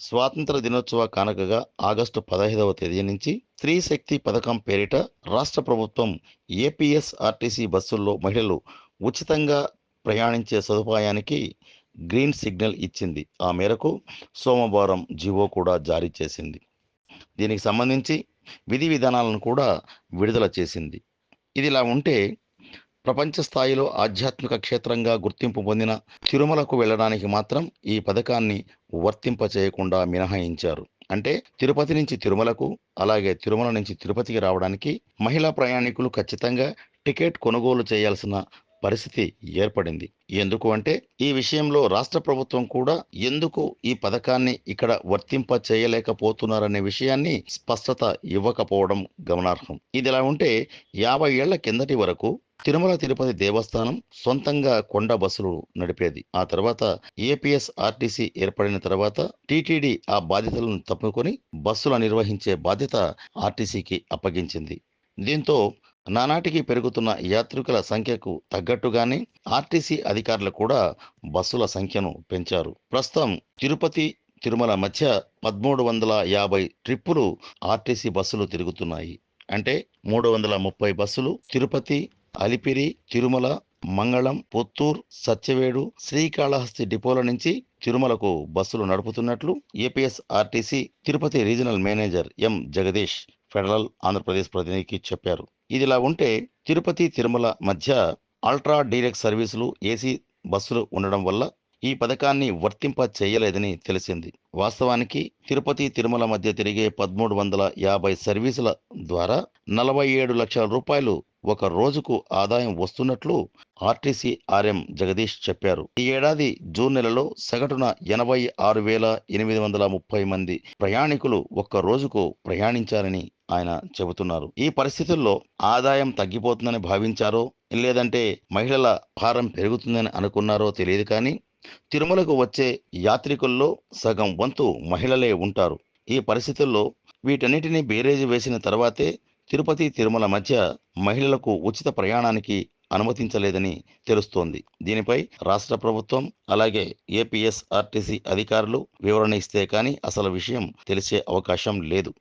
స్వాతంత్ర దినోత్సవ కానుకగా ఆగస్టు పదహైదవ తేదీ నుంచి స్త్రీ శక్తి పథకం పేరిట రాష్ట్ర ప్రభుత్వం ఏపీఎస్ఆర్టీసీ బస్సుల్లో మహిళలు ఉచితంగా ప్రయాణించే సదుపాయానికి గ్రీన్ సిగ్నల్ ఇచ్చింది. ఆ మేరకు సోమవారం జీవో కూడా జారీ చేసింది. దీనికి సంబంధించి విధి విధానాలను కూడా విడుదల చేసింది. ఇదిలా ఉంటే ప్రపంచ స్థాయిలో ఆధ్యాత్మిక క్షేత్రంగా గుర్తింపు పొందిన తిరుమలకు వెళ్ళడానికి మాత్రం ఈ పథకాన్ని వర్తింప చేయకుండా మినహాయించారు. అంటే తిరుపతి నుంచి తిరుమలకు అలాగే తిరుమల నుంచి తిరుపతికి రావడానికి మహిళా ప్రయాణికులు ఖచ్చితంగా టికెట్ కొనుగోలు చేయాల్సిన పరిస్థితి ఏర్పడింది. ఎందుకు అంటే ఈ విషయంలో రాష్ట్ర ప్రభుత్వం కూడా ఎందుకు ఈ పథకాన్ని ఇక్కడ వర్తింప చేయలేకపోతున్నారనే విషయాన్ని స్పష్టత ఇవ్వకపోవడం గమనార్హం. ఇదిలా ఉంటే యాభై ఏళ్ళ కిందటి వరకు తిరుమల తిరుపతి దేవస్థానం సొంతంగా కొండ బస్సులు నడిపేది. ఆ తర్వాత ఏపీఎస్ ఆర్టీసీ ఏర్పడిన తర్వాత టీటీడీ ఆ బాధ్యతలను తప్పుకొని బస్సుల నిర్వహించే బాధ్యత ఆర్టీసీకి అప్పగించింది. దీంతో నానాటికి పెరుగుతున్న యాత్రికుల సంఖ్యకు తగ్గట్టుగానే ఆర్టీసీ అధికారులు కూడా బస్సుల సంఖ్యను పెంచారు. ప్రస్తుతం తిరుపతి తిరుమల మధ్య పదమూడు వందల యాభై ట్రిప్పులు ఆర్టీసీ బస్సులు తిరుగుతున్నాయి. అంటే మూడు వందల ముప్పై బస్సులు తిరుపతి అలిపిరి తిరుమల మంగళం పుత్తూర్ సత్యవేడు శ్రీకాళహస్తి డిపోల నుంచి తిరుమలకు బస్సులు నడుపుతున్నట్లు APS RTC Tirupati regional manager M Jagadish federal Andhra Pradesh ప్రతినిధికి చెప్పారు. ఇదిలా ఉంటే తిరుపతి తిరుమల మధ్య అల్ట్రా డైరెక్ట్ సర్వీసులు ఏసీ బస్సులు ఉండడం వల్ల ఈ పథకాన్ని వర్తింప చేయలేదని తెలిసింది. వాస్తవానికి తిరుపతి తిరుమల మధ్య తిరిగే పదమూడు వందల యాభై సర్వీసుల ద్వారా నలభై ఏడు లక్షల రూపాయలు ఒక రోజుకు ఆదాయం వస్తున్నట్లు ఆర్టీసీ ఆర్ఎం జగదీష్ చెప్పారు. ఈ ఏడాది జూన్ నెలలో సగటున ఎనభై ఆరు వేల ఎనిమిది వందల ముప్పై మంది ప్రయాణికులు ఒక్క రోజుకు ప్రయాణించారని ఆయన చెబుతున్నారు. ఈ పరిస్థితుల్లో ఆదాయం తగ్గిపోతుందని భావించారో లేదంటే మహిళల భారం పెరుగుతుందని అనుకున్నారో తెలియదు కానీ తిరుమలకు వచ్చే యాత్రికుల్లో సగం వంతు మహిళలే ఉంటారు. ఈ పరిస్థితుల్లో వీటన్నిటిని బేరేజీ వేసిన తర్వాతే తిరుపతి తిరుమల మధ్య మహిళలకు ఉచిత ప్రయాణానికి అనుమతించలేదని తెలుస్తోంది. దీనిపై రాష్ట్ర ప్రభుత్వం అలాగే ఏపీఎస్ ఆర్టీసీ అధికారులు వివరణ ఇస్తే కానీ అసలు విషయం తెలిసే అవకాశం లేదు.